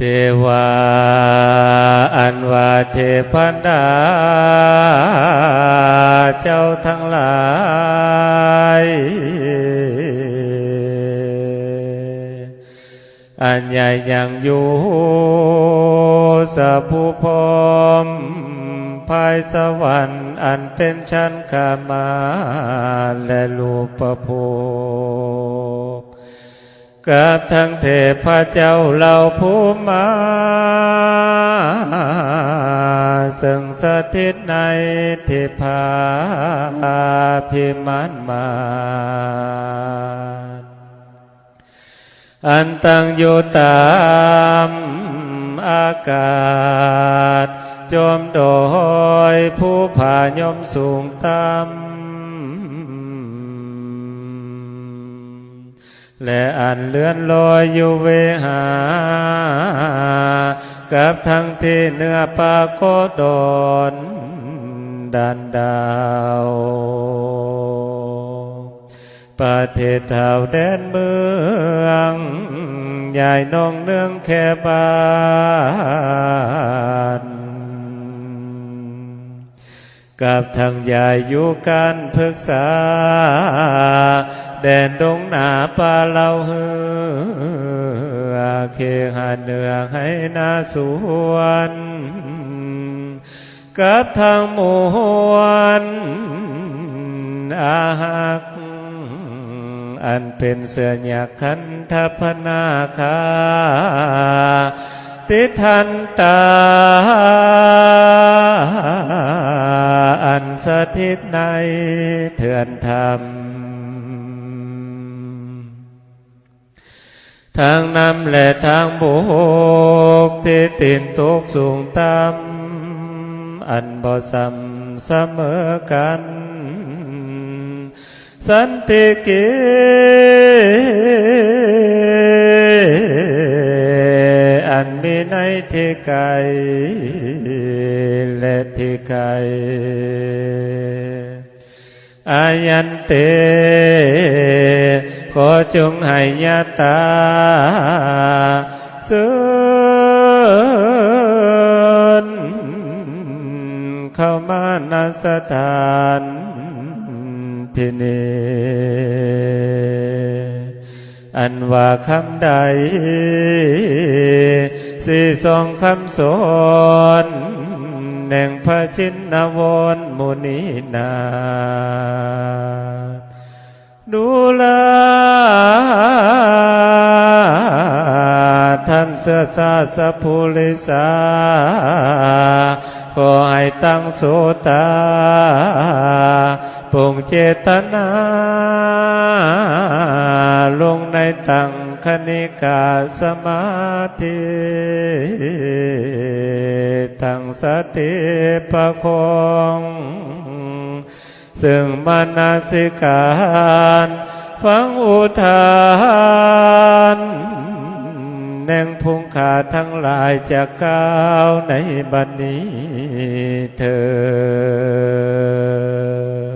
เทวาอันวาเทพันดา เจ้าทั้งหลาย อันใหญ่ยังอยู่สะผู้พมภายสวรรค์อันเป็นชั้นขามาและรูปภพ กับทั้งเทพเจ้าเหล่าผู้มาซึ่งสถิตในเทพาพิมานมานอันตั้งอยู่ตามอากาศ จอมโดยผู้ผายมสูงต่ำ และอันเลื่อนลอยอยู่เวหา กับทั้งที่เนื้อปาโกดอนดันดาวประเทศเท่าแดนเมือง ใหญ่นองเนืองแค่บ้านกับทางยายอยู่การพึกษา แดนดงหนาป่าเล่าเฮือเคหาเหนือให้นาสวนกับทางมวลอาหักอันเป็นเสือหยักขันทพนาคาติทันตา อันสถิตในเถื่อนธรรม ทางนำและทางบุกที่ตินตกสูงต่ำอันบ่สัมเสมอกัน สันติกิอันมีในที่ไกลและที่ไกลอายันเต อจงให้ญาตาเสื่อนเข้ามานาสถานที่นี้อันว่าคำใดสี่สองคำสอนแห่งพระชินวนมุนีนา ดูแลท่านเสื้อซาสภูริสาขอให้ตั้งโสตาปงเจตนา ลงในตังคณิกาสมาธิตั้งสติปะคง ซึ่งมนาสิการฟังอุทานแน่งพุงขาทั้งหลายจะก้าวในบัดนนี้เธอ